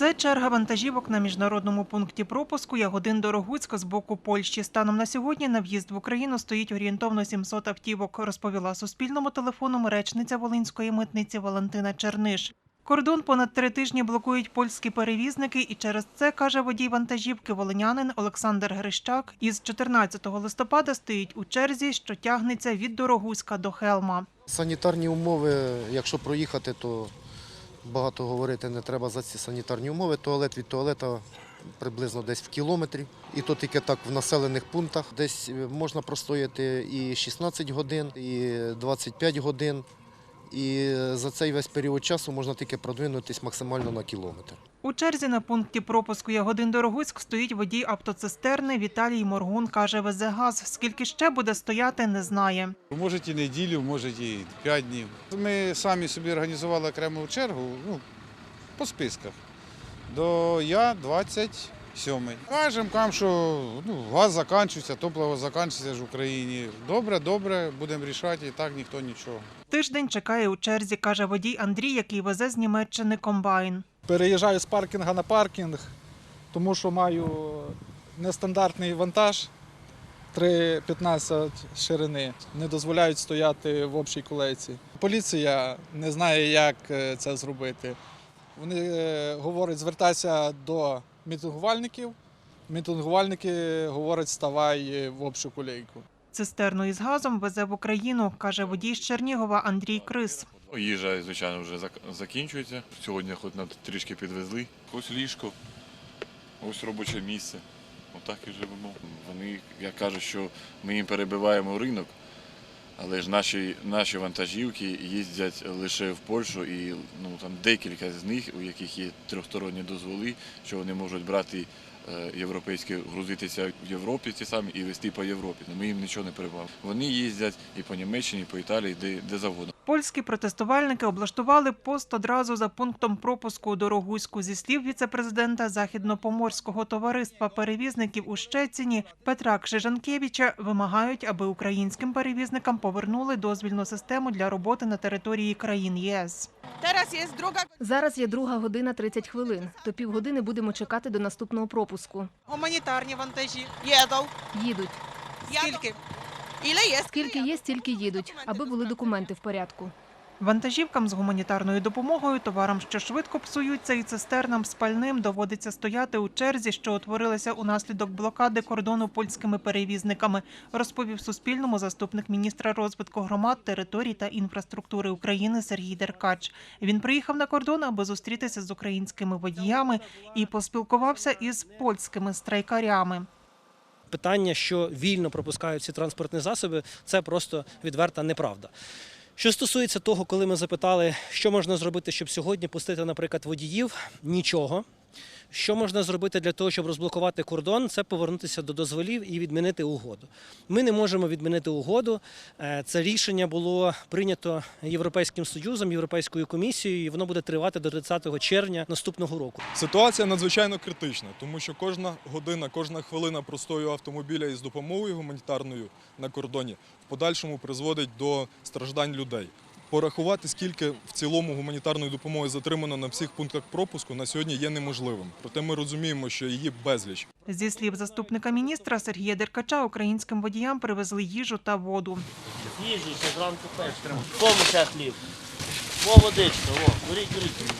Це черга вантажівок на міжнародному пункті пропуску Ягодин Дорогуцька з боку Польщі. Станом на сьогодні на в'їзд в Україну стоїть орієнтовно 700 автівок, розповіла Суспільному телефоном речниця Волинської митниці Валентина Черниш. Кордон понад три тижні блокують польські перевізники, і через це, каже водій вантажівки волинянин Олександр Грищак, із 14 листопада стоїть у черзі, що тягнеться від Дорогуська до Хелма. Санітарні умови, якщо проїхати, то багато говорити не треба за ці санітарні умови. Туалет від туалета приблизно десь в кілометрі. І то тільки так в населених пунктах. Десь е, можна простояти і 16 годин, і 25 годин. І за цей весь період часу можна тільки продвинутися максимально на кілометр. У черзі на пункті пропуску Ягодин Дорогуськ стоїть водій автоцистерни Віталій Моргун. Каже, везе газ. Скільки ще буде стояти, не знає. Може і неділю, може і п'ять днів. Ми самі собі організували окрему чергу ну, по списках. До я 27. Кажемо, кажемо, що ну, газ закінчується, топливо закінчується ж в Україні. Добре, добре, будемо рішати, і так ніхто нічого. Тиждень чекає у черзі, каже водій Андрій, який везе з Німеччини комбайн. переїжджаю з паркінга на паркінг, тому що маю нестандартний вантаж 3,15 ширини. Не дозволяють стояти в общій колейці. Поліція не знає, як е, це зробити. Вони е, говорять, звертайся до мітингувальників. Мітингувальники говорять, ставай е, в общу колейку. Цистерну із газом везе в Україну, каже водій з Чернігова Андрій Крис. Їжа, звичайно, вже закінчується. Сьогодні хоч нам трішки підвезли. Ось ліжко, ось робоче місце. Отак і живемо. Вони, як кажуть, що ми їм перебиваємо ринок, але ж наші, наші вантажівки їздять лише в Польщу і ну, там декілька з них, у яких є трьохсторонні дозволи, що вони можуть брати європейські, грузитися в Європі ті самі і везти по Європі. Ми їм нічого не перебуваємо. Вони їздять і по Німеччині, і по Італії, де, де завгодно. Польські протестувальники облаштували пост одразу за пунктом пропуску у Дорогуську. Зі слів віцепрезидента Західнопоморського товариства перевізників у Щеціні Петра Кшижанкевича вимагають, аби українським перевізникам повернули дозвільну систему для роботи на території країн ЄС. Зараз є друга година 30 хвилин. То півгодини будемо чекати до наступного пропуску. Гуманітарні вантажі. Їдуть. Їдуть. Скільки? Скільки є, стільки їдуть, аби були документи в порядку. Вантажівкам з гуманітарною допомогою, товарам, що швидко псуються, і цистернам з пальним доводиться стояти у черзі, що утворилася унаслідок блокади кордону польськими перевізниками, розповів Суспільному заступник міністра розвитку громад, територій та інфраструктури України Сергій Деркач. Він приїхав на кордон, аби зустрітися з українськими водіями і поспілкувався із польськими страйкарями. питання, що вільно пропускають ці транспортні засоби, це просто відверта неправда. Що стосується того, коли ми запитали, що можна зробити, щоб сьогодні пустити, наприклад, водіїв, нічого. Що можна зробити для того, щоб розблокувати кордон, це повернутися до дозволів і відмінити угоду. Ми не можемо відмінити угоду. Е, Це рішення було прийнято Європейським Союзом, Європейською комісією, і воно буде тривати до 30 червня наступного року. Ситуація надзвичайно критична, тому що кожна година, кожна хвилина простою автомобіля із допомогою гуманітарною на кордоні в подальшому призводить до страждань людей. Порахувати, скільки в цілому гуманітарної допомоги затримано на всіх пунктах пропуску, на сьогодні є неможливим. Проте ми розуміємо, що її безліч. Зі слів заступника міністра Сергія Деркача, українським водіям привезли їжу та воду. Їжі ще зранку. Помися хліб. Во водичка, во, беріть, беріть.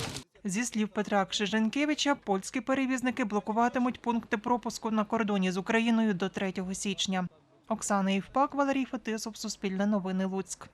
Зі слів Петра Кшиженкевича, польські перевізники блокуватимуть пункти пропуску на кордоні з Україною до 3 січня. Оксана Євпак, Валерій Фетисов, Суспільне новини Луцьк.